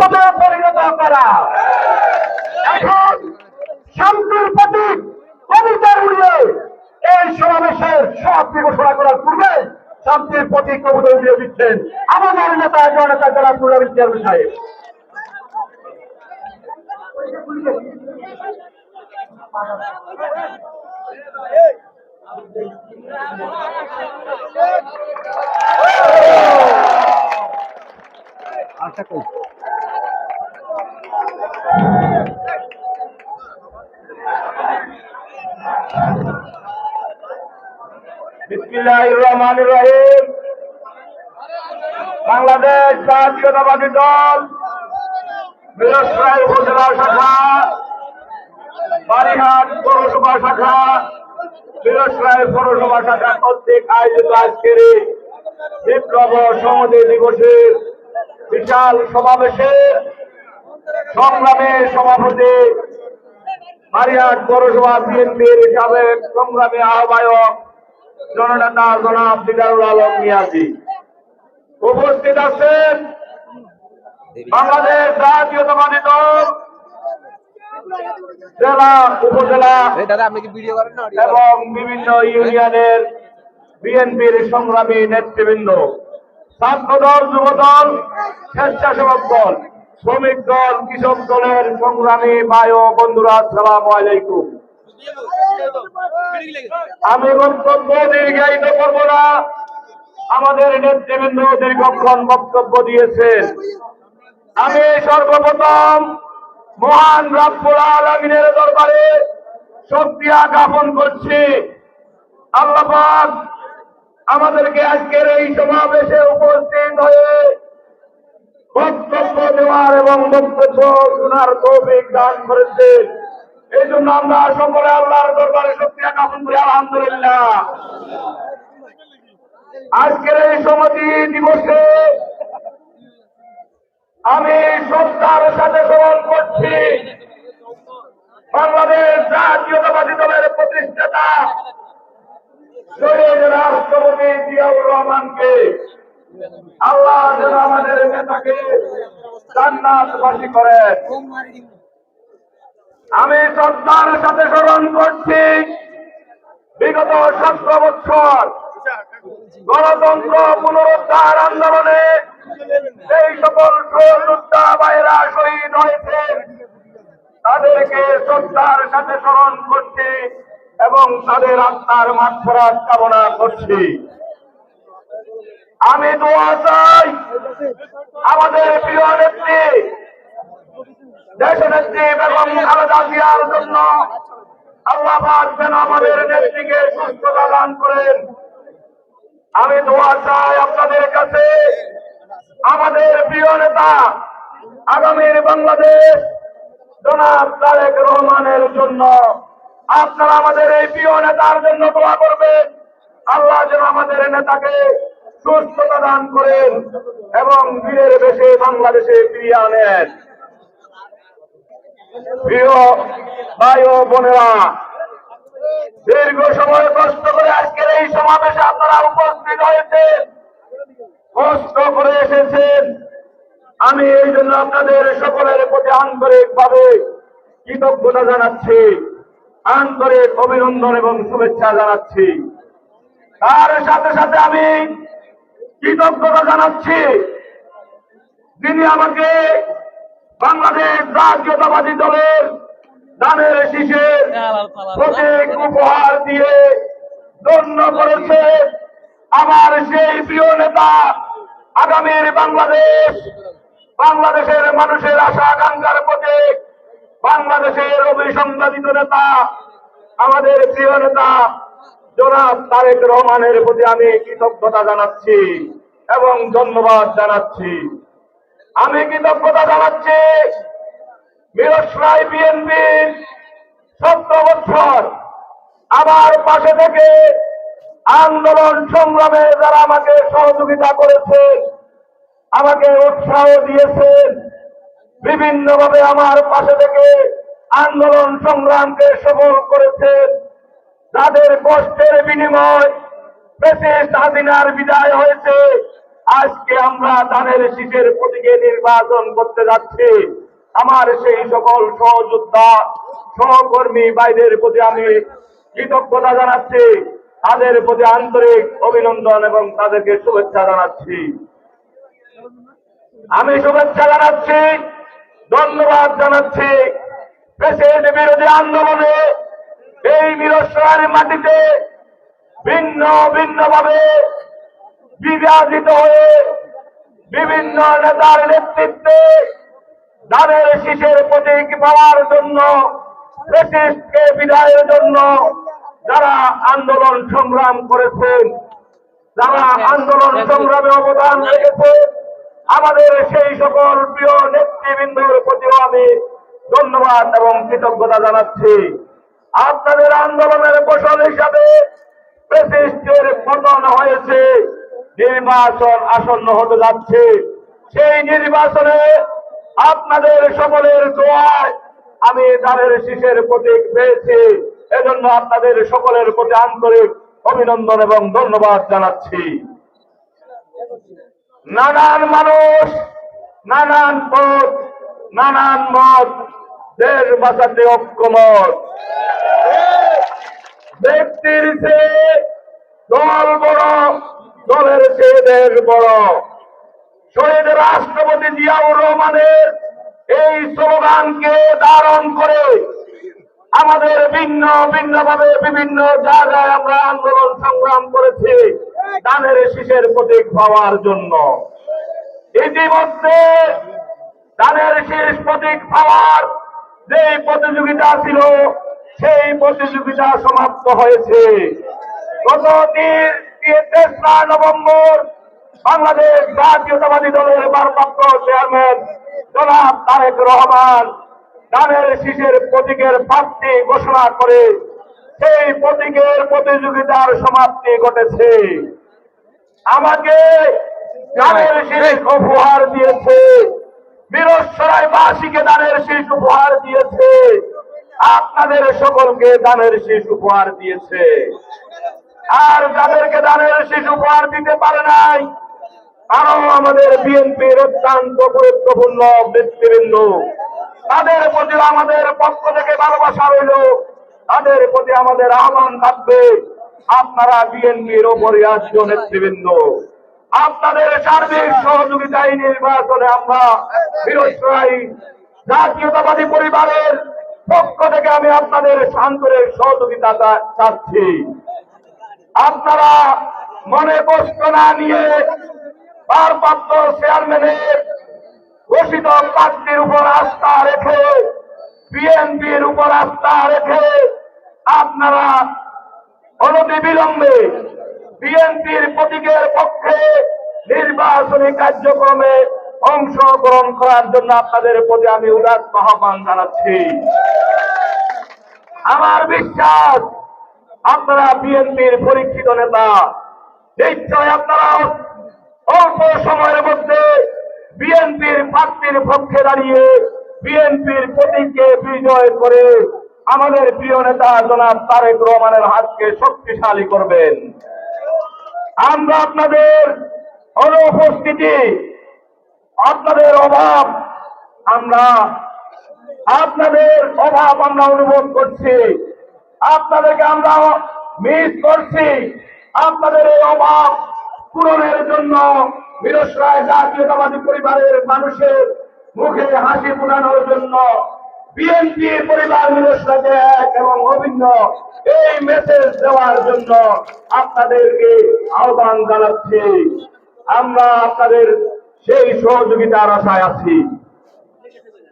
পদে পরিণত করা এখন শান্তির প্রতীক কবিতার উড়িয়ে এই সমাবেশের সমাপ্তি ঘোষণা করার পূর্বে শান্তির প্রতীক কবিতা উড়িয়ে দিচ্ছেন আমাদের নেতা, জনতা, জেলা পুরাবি চেয়ারম্যান সাহেব। রহমানির রহিম বাংলাদেশ জাতীয়তাবাদী দল বৃহস্পতি উপজেলা শাখা, বারিহাট পৌরসভা শাখা বৃহস্পতি পৌরসভা শাখা কর্তৃক আয়োজিত আজকের বিপ্লব সমাধি দিবসের বিশাল সমাবেশে সংগ্রামে সভাপতি বারিহাট পৌরসভা বিএনপির সাবেক সংগ্রামী আহ্বায়ক জননেতা জনাব দিদারুল আলম মিয়াজি। উপস্থিত আছেন বাংলাদেশ জাতীয়তাবাদী দল জেলা উপজেলা? এবং বিভিন্ন ইউনিয়নের বিএনপির সংগ্রামী নেতৃবৃন্দ। ছাত্র দল যুব দল স্বেচ্ছাসেবক দল। শ্রমিক দল, কৃষক দলের সংগ্রামী বায়ু বন্ধুরা সালাম আলাইকুম। আমি বক্তব্য দীর্ঘায়িত করব না। আমাদের নেতৃবৃন্দ দীর্ঘক্ষণ বক্তব্য দিয়েছেন। আমি সর্বপ্রথম মহান রাব্বুল আলমিনের দরবারে শক্রিয়া জ্ঞাপন করছি। আল্লাহ আমাদেরকে আজকের এই সমাবেশে উপস্থিত হয়ে বক্তব্য দেওয়ার এবং বক্তব্য শোনার দান এই জন্য আমরা সকলে আল্লাহর দরবারে করি আলহামদুলিল্লাহ। আজকের এই সমাধি দিবসে আমি শ্রদ্ধার সাথে স্মরণ করছি। বাংলাদেশ জাতীয়তাবাদী দলের প্রতিষ্ঠাতা রাষ্ট্রপতি জিয়াউর রহমানকে। আল্লাহ যেন আমাদের নেতাকে জান্নাতবাসী করেন আমি শ্রদ্ধার সাথে স্মরণ করছি, বিগত সতেরো বছর গণতন্ত্র পুনরুদ্ধার আন্দোলনে সেই সকল সহযোদ্ধা ভাইরা শহীদ হয়েছে, তাদেরকে শ্রদ্ধার সাথে স্মরণ করছি এবং তাদের আত্মার মাঠফরাত কামনা করছি। আমি দোয়া চাই আমাদের প্রিয় নেত্রী দেশনেত্রী বেগম খালেদা জিয়ার জন্য আল্লাহ যেন আমাদের নেত্রীকে সুস্থতা দান করেন। আমি দোয়া চাই আপনাদের কাছে, আমাদের প্রিয় নেতা আগামীর বাংলাদেশ, জনাব তারেক রহমানের জন্য। আপনারা আমাদের এই প্রিয় নেতার জন্য দোয়া করবেন। আল্লাহ যেন আমাদের নেতাকে সুস্থতা দান করেন এবং বীরের বেশে বাংলাদেশে ফিরিয়ে আনেন। ভাই ও বোনেরা, দীর্ঘ সময় কষ্ট করে আজকের এই সমাবেশে আপনারা উপস্থিত হয়েছেন, কষ্ট করে এসেছেন। আমি এই জন্য আপনাদের সকলের প্রতি আন্তরিক ভাবে কৃতজ্ঞতা জানাচ্ছি, আন্তরিক অভিনন্দন এবং শুভেচ্ছা জানাচ্ছি। তার সাথে সাথে আমি কৃতজ্ঞতা জানাচ্ছি। যিনি আমাকে বাংলাদেশ জাতীয়তাবাদী দলের দানের শীষের প্রতীক উপহার দিয়ে ধন্য করেছে। আমার সেই প্রিয় নেতা আগামীর বাংলাদেশ, বাংলাদেশের মানুষের আশা আকাঙ্ক্ষার প্রতীক, বাংলাদেশের অভিসংবাদিত নেতা, আমাদের প্রিয় নেতা জনাব তারেক রহমানের প্রতি আমি কৃতজ্ঞতা জানাচ্ছি এবং ধন্যবাদ জানাচ্ছি। আমি কৃতজ্ঞতা জানাচ্ছি মিরসরাই বিএনপি সতেরো বছর আমার পাশে থেকে আন্দোলন সংগ্রামে যারা আমাকে সহযোগিতা করেছেন আমাকে উৎসাহ দিয়েছেন, বিভিন্নভাবে আমার পাশে থেকে আন্দোলন সংগ্রামকে সফল করেছেন। যাদের কষ্টের বিনিময় ব্রিটিশ বিদায় হয়েছে, আজকে আমরা ধানের শীষের প্রতীকে নির্বাচন করতে যাচ্ছি। আমার সেই সকল সহযোদ্ধা, সহকর্মী বাইরের প্রতি আমি কৃতজ্ঞতা জানাচ্ছি, তাদের প্রতি আন্তরিক অভিনন্দন এবং তাদেরকে শুভেচ্ছা জানাচ্ছি। আমি শুভেচ্ছা জানাচ্ছি, ধন্যবাদ জানাচ্ছি। দেশের বিরোধী আন্দোলনে এই মিরসরার মাটিতে ভিন্ন ভিন্ন ভাবে বিভাজিত হয়ে বিভিন্ন নেতার নেতৃত্বে ধানের শীষের প্রতীক পাওয়ার জন্য ব্রিটিশকে বিদায়ের জন্য যারা আন্দোলন সংগ্রাম করেছেন, যারা আন্দোলন সংগ্রামে অবদান রেখেছে আমাদের সেই সকল প্রিয় নেতৃবৃন্দর প্রতিও আমি ধন্যবাদ এবং কৃতজ্ঞতা জানাচ্ছি। আপনাদের আন্দোলনের ফসল হিসাবে প্রেসিডেন্টের পতন হয়েছে, নির্বাচন আসন্ন হতে যাচ্ছে। সেই নির্বাচনে আপনাদের সকলের দোয়ায় আমি তাদের শীষের প্রতীক পেয়েছি। এজন্য আপনাদের সকলের প্রতি আন্তরিক অভিনন্দন এবং ধন্যবাদ জানাচ্ছি। নানান মানুষ, নানান পথ, নানান মত দেশ বাঁচাতে ঐক্যমত ব্যক্তির চেয়ে দল বড়, দলের চেয়ে দেশ বড়। শহীদ রাষ্ট্রপতি জিয়াউর রহমানের এই স্লোগানকে ধারণ করে আমাদের ভিন্ন ভিন্ন ভাবে বিভিন্ন জায়গায় আমরা আন্দোলন সংগ্রাম করেছি, দানের শীষের প্রতীক পাওয়ার জন্য। ইতিমধ্যে দানের শীষ প্রতীক পাওয়ার যে প্রতিযোগিতা ছিল সেই প্রতিযোগিতা সমাপ্ত হয়েছে। গত তেসরা নভেম্বর বাংলাদেশ জাতীয়তাবাদী দলের ভারপ্রাপ্ত চেয়ারম্যান জনাব তারেক রহমান দানের শীষের প্রতীকের প্রাপ্তি ঘোষণা করে সেই প্রতীকের প্রতিযোগিতার সমাপ্তি ঘটেছে। আমাকে দানের শীষ উপহার দিয়েছে। বীরসরাই দানের শীষ উপহার দিয়েছে। আপনাদের সকলকে দানের শীষ উপহার দিয়েছে। আর যাদেরকে দানের শীষ উপহার দিতে পারে নাই আরও আমাদের বিএনপির অত্যন্ত গুরুত্বপূর্ণ নেতৃবৃন্দ তাদের প্রতি আমাদের পক্ষ থেকে ভালোবাসা রইল। তাদের প্রতি আমাদের আহ্বান থাকবে, আপনারা বিএনপির অপরিহার্য নেতৃবৃন্দ। আপনাদের সার্বিক সহযোগিতায় নির্বাচনে আমরা বিরোধী জাতীয়তাবাদী পরিবারের পক্ষ থেকে আমি আপনাদের শান্তরের সহযোগিতা চাচ্ছি। আপনারা মনে কষ্ট না নিয়ে ভারপ্রাপ্ত চেয়ারম্যানের ঘোষিত প্রার্থীর উপর আস্থা রেখে, বিএনপির উপর আস্থা রেখে আপনারা অনতি বিলম্বে বিএনপির প্রতীকের পক্ষে নির্বাচনী কার্যক্রমে অংশগ্রহণ করার জন্য আপনাদের প্রতি আমি উদাত্ত আহ্বান জানাচ্ছি। আমার বিশ্বাস, আপনারা বিএনপির পরীক্ষিত নেতা, নিশ্চয় আপনারা অল্প সময়ের মধ্যে বিএনপির প্রার্থীর পক্ষে দাঁড়িয়ে বিএনপির প্রতীককে বিজয় করে আমাদের প্রিয় নেতা জনাব তারেক রহমানের হাতকে শক্তিশালী করবেন। আমরা আপনাদের অনুপস্থিতি, আপনাদের অভাব, আমরা আপনাদের অভাব আমরা অনুভব করছি। আপনাদেরকে আমরা মিস করছি। আপনাদের এই অভাব পূরণের জন্য বিরস রায় জাতীয়তাবাদী পরিবারের মানুষের মুখে হাসি ফোটানোর জন্য বিএনপি পরিবার রায়কে এক এবং অভিন্ন এই মেসেজ দেওয়ার জন্য আপনাদেরকে আহ্বান জানাচ্ছি। আমরা আপনাদের সেই সহযোগিতার আশায় আছি।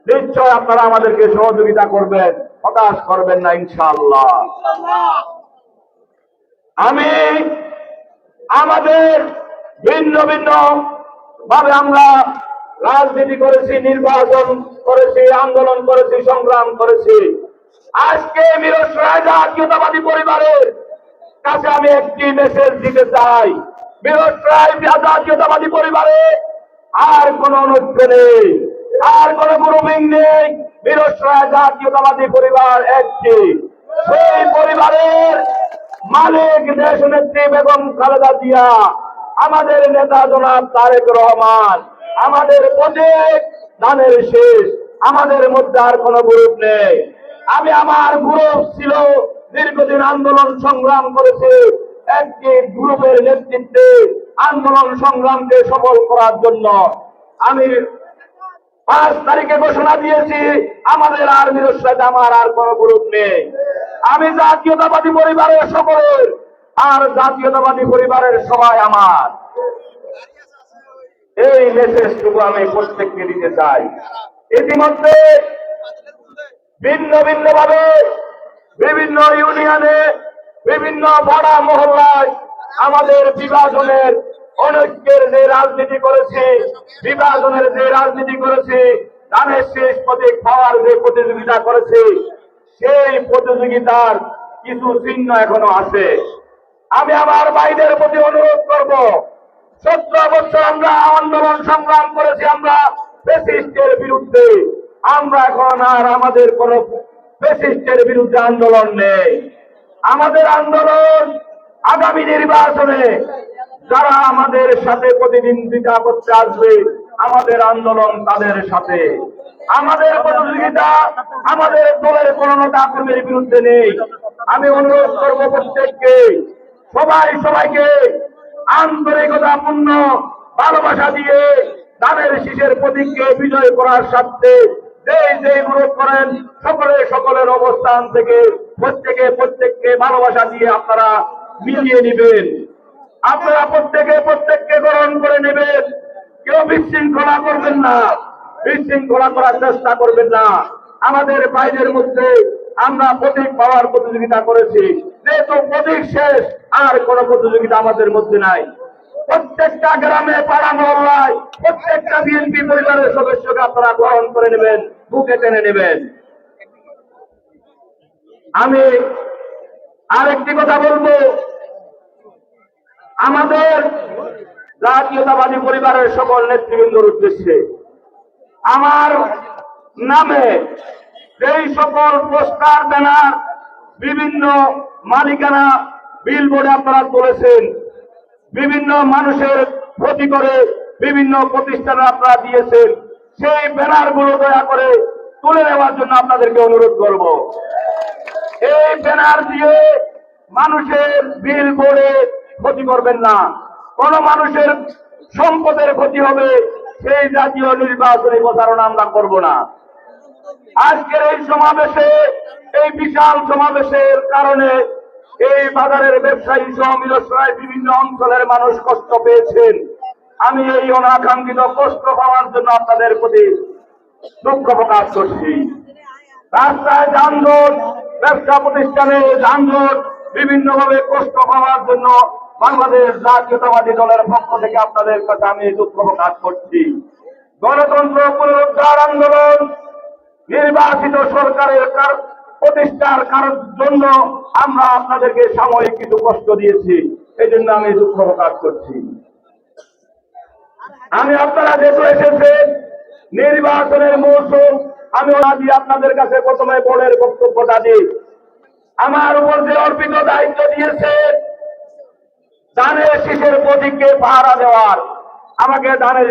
নিশ্চয় আপনারা আমাদেরকে সহযোগিতা করবেন, হতাশ করবেন না, ইনশাআল্লাহ। আমি আমাদের ভিন্ন ভিন্ন ভাবে আমরা রাজনীতি করেছি, নির্বাচন করেছি, আন্দোলন করেছি, সংগ্রাম করেছি। আজকে মিরস পরিবারের কাছে আমি একটি মেসেজ দিতে চাই। মিরস জাতীয়তাবাদী পরিবারে আর কোন অনুচ্ছ নেই, আর কোন গ্রুপিং নেই। মিরস জাতীয়তাবাদী পরিবার একটি। সেই পরিবারের মালিক দেশ নেত্রী বেগম খালেদা জিয়া, আমাদের নেতা জনাব তারেক রহমান। আমাদের প্রত্যেক দানের শেষ, আমাদের মধ্যে আর কোনো গ্রুপ নেই। আমি আমার গ্রুপ ছিল, দীর্ঘদিন আন্দোলন সংগ্রাম করেছে। একটি গ্রুপের নেতৃত্বে আন্দোলন সংগ্রামকে সফল করার জন্য আমি পাঁচ তারিখে ঘোষণা দিয়েছি, আমাদের আর্মির সাথে আমার আর কোনো গ্রুপ নেই। আমি জাতীয়তাবাদী পরিবারের সকলের, আর জাতীয়তাবাদী পরিবারের সবাই আমার। এই মেসেজটুকু আমি প্রত্যেককে দিতে চাই। ইতিমধ্যে ভিন্ন ভিন্ন ভাবে বিভিন্ন ইউনিয়নে, বিভিন্ন পাড়া মহল্লায় আমাদের বিভাজনের অনৈক্যের যে রাজনীতি করেছে, বিভাজনের যে রাজনীতি করেছে, ধানের শেষ প্রতীক পাওয়ার যে প্রতিযোগিতা করেছে, সেই প্রতিযোগিতার কিছু চিহ্ন এখনও আছে। আমি আমার ভাইদের প্রতি অনুরোধ করব সতেরো বছর আমরা আন্দোলন সংগ্রাম করেছি, আমরা ফেসিস্টের বিরুদ্ধে। আমরা এখন আর আমাদের কোন ফেসিস্টের বিরুদ্ধে আন্দোলন নেই। আমাদের আন্দোলন আগামী নির্বাচনে যারা আমাদের সাথে প্রতিদ্বন্দ্বিতা করতে আসবে, আমাদের আন্দোলন তাদের সাথে। আমাদের প্রতিযোগিতা আমাদের দলের কোন কর্মীর বিরুদ্ধে নেই। আমি অনুরোধ করব প্রত্যেককে, সবাই সবাইকে আন্তরিকতাপূর্ণ ভালোবাসা দিয়ে তাদের শীষের প্রতীককে বিজয় করার স্বার্থে যে যে গ্রুপ করেন, সকলে সকলের অবস্থান থেকে প্রত্যেকে প্রত্যেককে ভালোবাসা দিয়ে আপনারা মিলিয়ে নেবেন। আপনারা প্রত্যেকে প্রত্যেককে গ্রহণ করে নেবেন। কেউ বিশৃঙ্খলা করবেন না, বিশৃঙ্খলা করার চেষ্টা করবেন না। আমাদের বাইরের মধ্যে আমরা প্রতীক পাওয়ার প্রতিযোগিতা করেছি। যেহেতু প্রতীক শেষ, আর কোন প্রতিযোগিতা আমাদের মধ্যে নাই। প্রত্যেকটা গ্রামে, পাড়া মহল্লায় প্রত্যেকটা বিএনপি পরিবারের সদস্যকে আপনারা গ্রহণ করে নেবেন, বুকে টেনে নেবেন। আমি আরেকটি কথা বলব। আমাদের জাতীয়তাবাদী পরিবারের সকল নেতৃবৃন্দর উদ্দেশ্যে। আমার নামে যেই সকল পোস্টার, ব্যানার, বিভিন্ন মালিকানা বিল বোর্ডে আপনারা তুলেছেন। বিভিন্ন মানুষের ক্ষতি করে বিভিন্ন প্রতিষ্ঠানে আপনারা দিয়েছেন। সেই ব্যানারগুলো দয়া করে তুলে নেওয়ার জন্য আপনাদেরকে অনুরোধ করব। এই ব্যানার দিয়ে মানুষের বিল বোর্ডে ক্ষতি করবেন না। কোন মানুষের সম্পদের ক্ষতি হবে, সেই জাতীয় নির্বাচনী প্রচারণা আমরা করব না। আজকের এই সমাবেশে, এই বিশাল সমাবেশের কারণে এই বাজারের ব্যবসায়ী সহ মিলসরায় বিভিন্ন অঞ্চলের মানুষ কষ্ট পেয়েছেন। আমি এই অনাকাঙ্ক্ষিত কষ্ট পাওয়ার জন্য আপনাদের প্রতি দুঃখ প্রকাশ করছি। রাস্তায় যানজট, ব্যবসা প্রতিষ্ঠানে যানজট, বিভিন্নভাবে কষ্ট পাওয়ার জন্য বাংলাদেশ জাতীয়তাবাদী দলের পক্ষ থেকে আপনাদের কাছে আমি দুঃখ প্রকাশ করছি। গণতন্ত্র পুনরুদ্ধার আন্দোলন নির্বাচিত সরকারের প্রতিষ্ঠার কারণ জন্য আমরা আপনাদেরকে সাময়িক কিছু কষ্ট দিয়েছি। এই জন্য আমি দুঃখ প্রকাশ করছি। আমি আপনারা যেহেতু এসেছেন, নির্বাচনের মৌসুম। আমি আজ আপনাদের কাছে প্রথমে বোর্ডের বক্তব্যটা দিই। আমার উপর যে অর্পিত দায়িত্ব দিয়েছে দানের শীষের প্রতীককে পাহারা দেওয়ার। আমাকে দানের